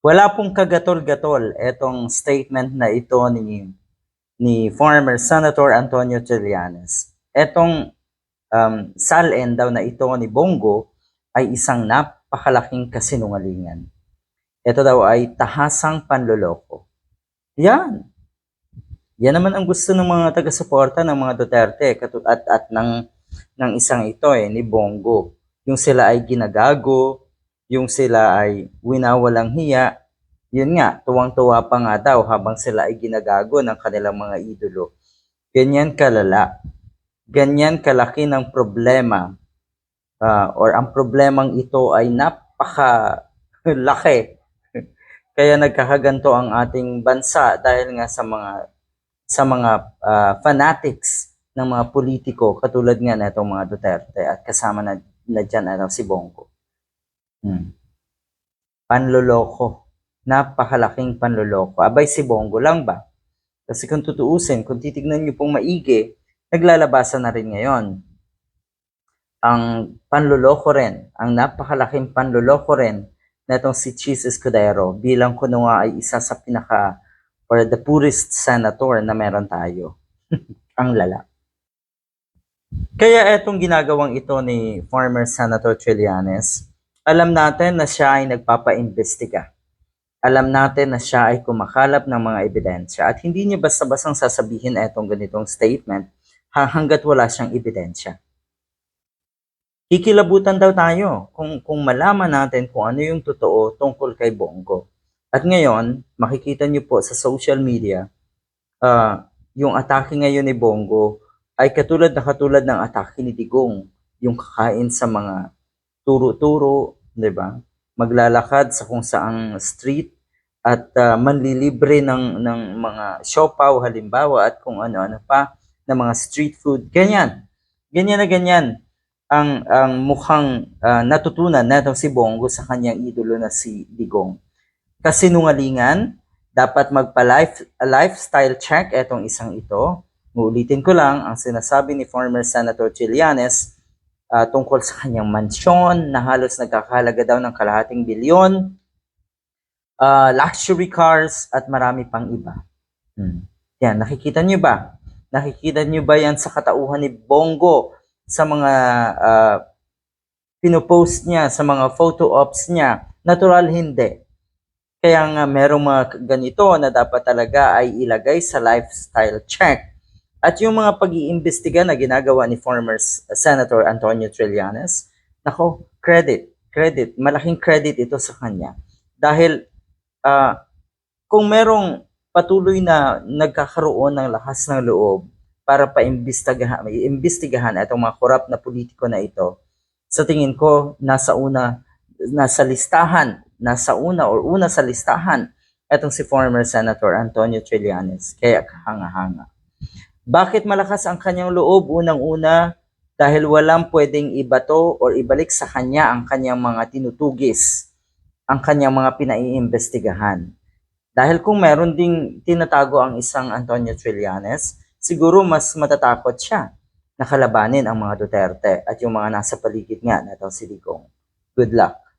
Wala pong kagatol-gatol etong statement na ito ni ni former Senator Antonio Trillanes. Etong um, salin daw na ito ni Bongo ay isang napakalaking kasinungalingan. Ito daw ay tahasang panloloko. Yan. Yan naman ang gusto ng mga taga-suporta ng mga Duterte at, at ng, ng isang ito eh, ni Bongo. Yung sila ay ginagago, yung sila ay winawalang hiya, yun nga, tuwang-tuwa pa nga daw habang sila ay ginagago ng kanilang mga idolo. Ganyan kalala. Ganyan kalaki ng problema. Ah, or ang problemang ito ay napaka laki. Kaya nagkakaganto ang ating bansa dahil nga sa mga sa mga ah, fanatics ng mga politiko katulad nga na itong mga Duterte at kasama na, na dyan ano, si Bongo. Hmm. Panloloko napakalaking panloloko. Abay si Bongo lang ba? Kasi kung tutuusin, kung titignan niyo pong maigi, naglalabasan na rin ngayon. Ang panloloko rin, ang napakalaking panloloko rin na itong si Chis Escudero bilang kuno nga ay isa sa pinaka or the poorest senator na meron tayo. ang lala. Kaya etong ginagawang ito ni former Senator Trillanes, alam natin na siya ay nagpapa-imbestiga alam natin na siya ay kumakalap ng mga ebidensya at hindi niya basta-bastang sasabihin etong ganitong statement ha- hanggat wala siyang ebidensya. Kikilabutan daw tayo kung, kung malaman natin kung ano yung totoo tungkol kay Bongo. At ngayon, makikita niyo po sa social media, ah, yung atake ngayon ni Bongo ay katulad na katulad ng atake ni Digong, yung kakain sa mga turo-turo, 'di ba? maglalakad sa kung saang street at ah, manlilibre ng ng mga siopaw halimbawa at kung ano-ano pa na mga street food. Ganyan. Ganyan na ganyan ang ang mukhang ah, natutunan natong si Bongo sa kanyang idolo na si Digong. Kasinungalingan dapat magpa life lifestyle check etong isang ito. Uulitin ko lang ang sinasabi ni former Senator Trillanes ah, tungkol sa kanyang mansyon na halos nagkakahalaga daw ng kalahating bilyon, ah, luxury cars at marami pang iba. Hmm. Yan, nakikita niyo ba? Nakikita niyo ba yan sa katauhan ni Bongo sa mga ah, pinopost niya, sa mga photo ops niya? Natural hindi. Kaya nga merong mga ganito na dapat talaga ay ilagay sa lifestyle check. At yung mga pag-iimbestiga na ginagawa ni former Senator Antonio Trillanes, nako, credit, credit, malaking credit ito sa kanya. Dahil ah, kung merong patuloy na nagkakaroon ng lakas ng loob para paimbestigahan, iimbestigahan itong mga korap na politiko na ito, sa tingin ko, nasa una, nasa listahan, nasa una or una sa listahan, itong si former Senator Antonio Trillanes. Kaya kahanga-hanga. Bakit malakas ang kanyang loob unang-una? Dahil walang pwedeng ibato or ibalik sa kanya ang kanyang mga tinutugis, ang kanyang mga pinaiimbestigahan. Dahil kung meron ding tinatago ang isang Antonio Trillanes, siguro mas matatakot siya na kalabanin ang mga Duterte at yung mga nasa paligid nga na si Digong. Good luck.